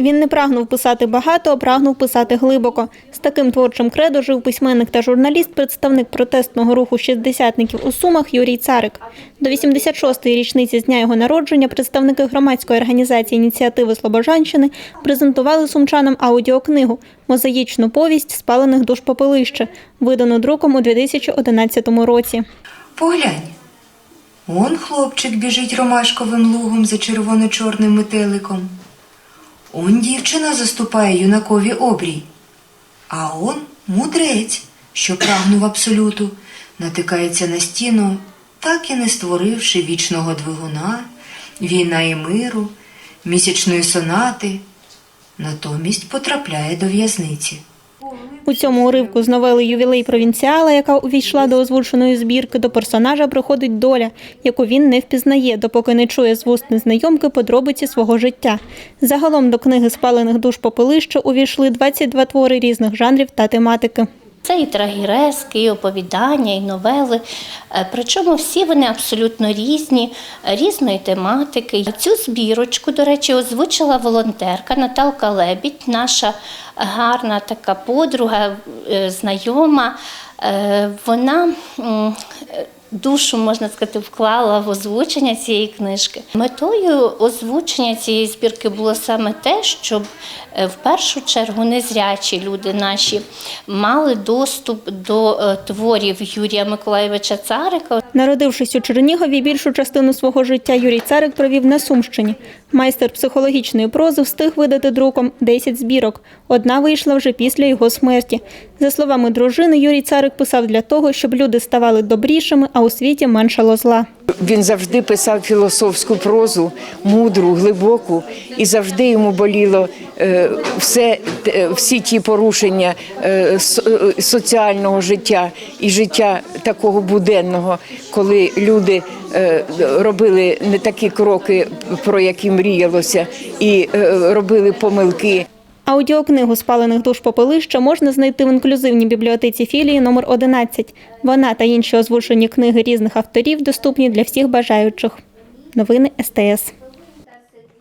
Він не прагнув писати багато, а прагнув писати глибоко. З таким творчим кредо жив письменник та журналіст, представник протестного руху шістдесятників у Сумах Юрій Царик. До 86-ї річниці з дня його народження представники громадської організації ініціативи Слобожанщини презентували сумчанам аудіокнигу Мозаїчну повість спалених душ попелище, видану друком у 2011 році. Поглянь. Он хлопчик біжить ромашковим лугом за червоно-чорним метеликом. Он дівчина заступає юнакові обрій. А он мудрець, що прагнув абсолюту, натикається на стіну, так і не створивши вічного двигуна, війна і миру, місячної сонати, натомість потрапляє до в'язниці. У цьому уривку з новели Ювілей провінціала, яка увійшла до озвученої збірки, до персонажа приходить доля, яку він не впізнає, допоки не чує з вуст незнайомки подробиці свого життя. Загалом до книги спалених душ попелища увійшли 22 твори різних жанрів та тематики. Це і трагірески, і оповідання, і новели. Е, Причому всі вони абсолютно різні, е, різної тематики. Цю збірочку, до речі, озвучила волонтерка Наталка Лебідь, наша гарна така подруга, е, знайома. Вона душу, можна сказати, вклала в озвучення цієї книжки. Метою озвучення цієї збірки було саме те, щоб е, в першу чергу незрячі люди наші мали доступ до е, творів Юрія Миколаєвича Царика. Народившись у Чернігові, більшу частину свого життя Юрій Царик провів на Сумщині. Майстер психологічної прози встиг видати друком 10 збірок. Одна вийшла вже після його смерті. За словами дружини, Юрій Царик писав для того, щоб люди ставали добрішими, а у світі меншало зла. Він завжди писав філософську прозу, мудру, глибоку, і завжди йому боліло е, все, те- всі ті порушення е, е, соціального життя і життя такого буденного, коли люди е, робили не такі кроки, про які мріялося, і е, робили помилки. Аудіокнигу спалених душ попелища можна знайти в інклюзивній бібліотеці філії номер 11. Вона та інші озвучені книги різних авторів доступні для всіх бажаючих. Новини СТС.